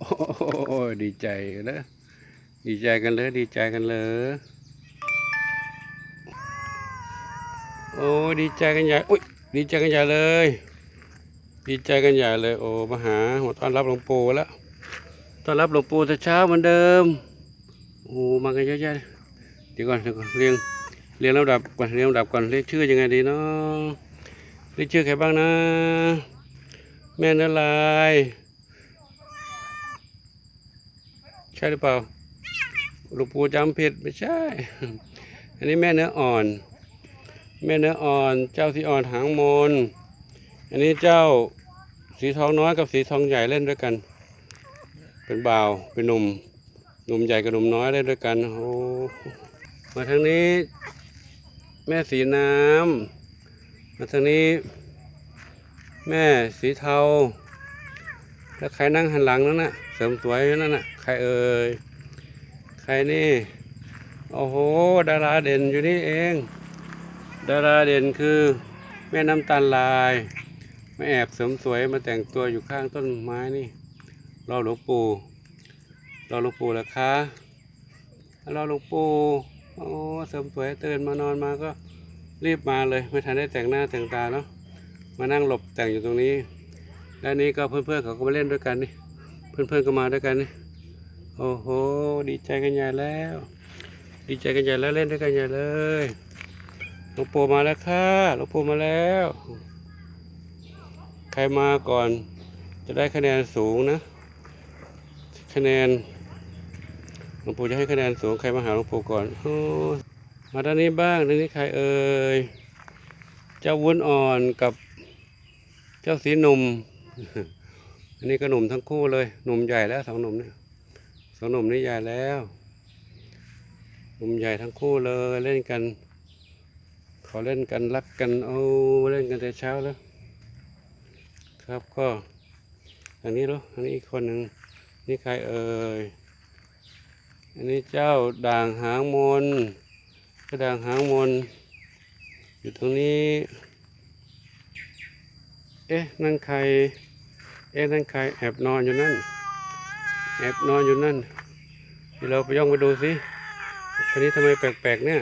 โอ้ดีใจเลยดีใจกันเลย ดีใจกันเลย โอ้ดีใจกันใหญ่อุ้ยดีใจกันใหญ่เลย ดีใจกันใหญ่เลย โอ้มาหามาต้อนรับหลวงปู่แล้วต้อนรับหลวงปู่แต่เช้าเหมือนเดิมโอ้มากันเยอะแยะเดี๋ยวก่อนเดี๋ยวก่อนเรียงเรียงลำดับก่อนเรียงลำดับก่อนเรียกชื่อยังไงดีเนาะเรียกชื่อใครบ้างนะ แม่นอลาย ใช่หรือเปล่าหลวงปู่จำผิดไม่ใช่ อันนี้แม่เนื้ออ่อน แม่เนื้ออ่อน เจ้าสีอ่อนหางมน อันนี้เจ้าสีทองน้อยกับสีทองใหญ่เล่นด้วยกัน เป็นบ่าว เป็นหนุ่ม หนุ่มใหญ่กับหนุ่มน้อยเล่นด้วยกัน โอ้ มาทางนี้ แม่สีน้ำ มาทางนี้ แม่สีเทา แล้วใครนั่งหันหลังนั่นน่ะ เสริมสวยนั่นน่ะ ใครเอ่ย ใครนี่ โอ้โห ดาราเด่นอยู่นี่เอง ดาราเด่นคือ แม่น้ำตาลลายมาแอบเสริมสวยมาแต่งตัวอยู่ข้างต้นไม้นี่ รอหลวงปู่ รอหลวงปู่ล้วคะรอหลวงปู่ โอ้ เสริมสวยตื่นมานอนมาก็รีบมาเลย ไม่ทันได้แต่งหน้าแต่งตาเนาะ มานั่งหลบแต่งอยู่ตรงนี้ แล้วนี้ก็เพื่อนๆเขาก็มาเล่นด้วยกันนี่เพื่อนๆก็มาด้วยกันนี่โอ้โหดีใจกันใหญ่แล้ว ดีใจกันใหญ่แล้วเล่นด้วยกันใหญ่เลยหลวงปู่มาแล้วค่ะหลวงปู่มาแล้ว ใครมาก่อนจะได้คะแนนสูงนะคะแนนหลวงปู่จะให้คะแนนสูงใครมาหาหลวงปู่ก่อนโอ้มาด้านนี้บ้างด้านนี้ใครเอ่ยเจ้าวุ้นอ่อนกับเจ้าสีหนุ่ม อันนี้ก็หนุ่มทั้งคู่เลย หนุ่มใหญ่แล้วสองหนุ่มเนี่ยสองหนุ่มนี่ใหญ่แล้ว หนุ่มใหญ่ทั้งคู่เลยเล่นกันขอเล่นกันรักกันเอาเล่นกันแต่เช้าแล้ว ครับก็ อันนี้เหรออันนี้อีกคนหนึ่งนี่ใครเอ่ยอันนี้เจ้าด่างหางมนเจ้าด่างหางมนอยู่ตรงนี้ เอ๊ะนั่นใคร เอ๊ะนั่นใครแอบนอนอยู่นั่น แอบนอนอยู่นั่นเดี๋ยวเราไปย่องไปดูสิคนนี้ทำไมแปลกๆเนี่ย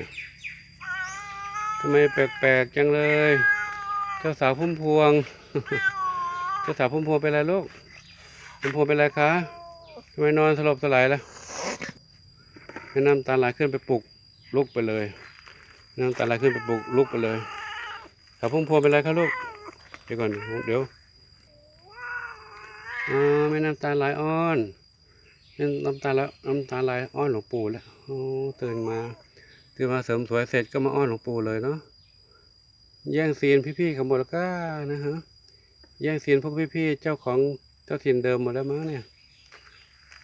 ทำไมแปลกๆจังเลย เจ้าสาวพุ่มพวง เจ้าสาวพุ่มพวงเป็นไรลูก พุ่มพวงเป็นไรคะทำไมนอนสลบสลายล่ะแม่น้ำตาไหลขึ้นไปปลุกลุกไปเลย น้ำตาไหลขึ้นไปปลุกลุกไปเลยสาวพุ่มพวงเป็นไรคะลูก ดี๋ยวก่อนเดี๋ยวอ๋อแม่น้ำตาไหลอ้อนแม่น้ำตาไหลน้ำตาไหลอ้อนหลวงปู่แล้วโอ้ตื่นมาตื่นมาเสริมสวยเสร็จก็มาอ้อนหลวงปู่เลยเนาะแย่งซีนพี่ๆขาหมดแล้วก็นะฮะแย่งซีนพวกพี่ๆเจ้าของเจ้าถิ่นเดิมหมดแล้วมั้งเนี่ย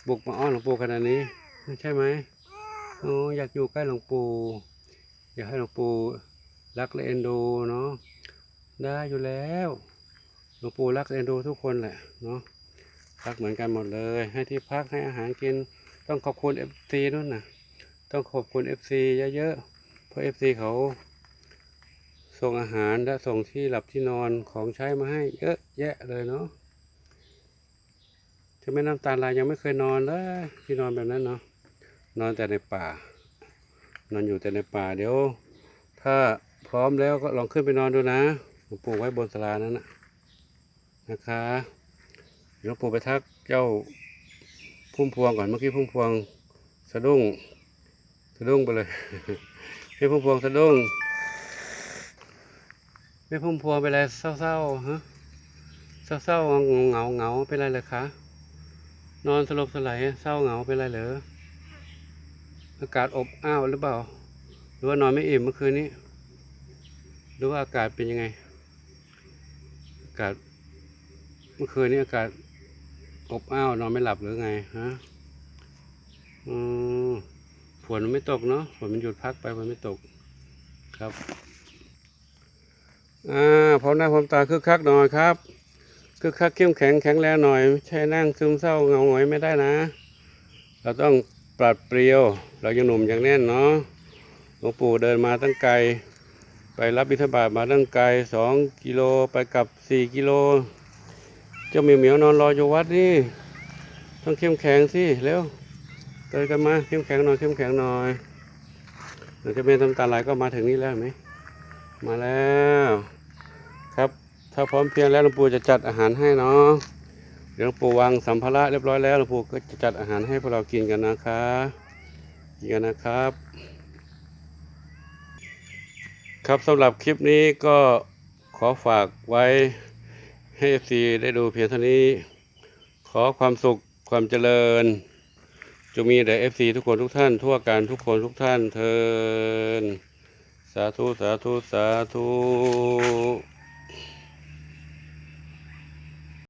บุกมาอ้อนหลวงปู่ขนาดนี้ใช่ไหมโอ้อยากอยู่ใกล้หลวงปู่อยากให้หลวงปู่รักและเอ็นดูเนาะ ได้อยู่แล้วหลวงปู่รักเอ็นดูทุกคนแหละเนาะรักเหมือนกันหมดเลย ให้ที่พักให้อาหารกินต้องขอบคุณเอฟซีนู่นนะต้องขอบคุณเอฟซีเยอะๆเพราะเอฟซีเขาส่งอาหารและส่งที่หลับที่นอนของใช้มาให้เยอะแยะเลยเนาะจะไม่น้ำตาลายยังไม่เคยนอนเลยที่นอนแบบนั้นเนาะนอนแต่ในป่า นอนอยู่แต่ในป่าเดี๋ยว ถ้าพร้อมแล้วก็ลองขึ้นไปนอนดูนะ หลวงปู่ไว้บนศาลานั้นนะนะคะหลวงปู่ไปทักเจ้าพุ่มพวงก่อนเมื่อกี้พุ่มพวงสะดุ้งสะดุ้งไปเลยพี่พุ่มพวงสะดุ้งไม่พุ่มพวงเป็นไรเศร้าๆฮะเศร้าๆเงาเงาๆเป็นไรเลยคะนอนสลบสลายเศร้าเหงาเป็นไรเหรออากาศอบอ้าวหรือเปล่า หรือว่านอนไม่อิ่มเมื่อคืนนี้ หรือว่าอากาศเป็นยังไงากาศเมื่อคืนนี้อากาศอบอ้าวนอนไม่หลับหรือไงฮะอืมฝนไม่ตกเนาะฝนมันหยุดพักไปมันไม่ตกครับอ่าพร้อมหน้าพร้อมตาคึกคักหน่อยครับคึกคักเข้มแข็งแข็งแรงหน่อยไม่ใช่นั่งซึมเศร้าเงาหงอยไม่ได้นะ เราต้องปราดเปรียว เรายังหนุ่มยังแน่นเนาะหลวงปู่เดินมาตั้งไกล ไปรับบิณฑบาตมาตั้งไกลสองกิโลไปกลับสี่กิโล เจ้าเหมียวเหมียวนอนรออยู่วัดนี่ต้องเข้มแข็งสิเร็วเดินกันมาเข้มแข็งหน่อยเข้มแข็งหน่อยหนูจะเป็นน้ำตาไหลก็มาถึงนี่แล้วไหมมาแล้วครับ ถ้าพร้อมเพียงแล้วหลวงปู่จะจัดอาหารให้เนาะเดี๋ยวหลวงปู่วางสัมภาระเรียบร้อยแล้วหลวงปู่ก็จะจัดอาหารให้พวกเรากินกันนะคะกินกันนะครับ ครับสำหรับคลิปนี้ก็ขอฝากไว้ให้ซีได้ดูเพียงเท่านี้ ขอความสุขความเจริญจงมีแด่เอฟซีทุกคนทุกท่าน ทั่วการทุกคนทุกท่านเทินสาธุ สาธุ สาธุ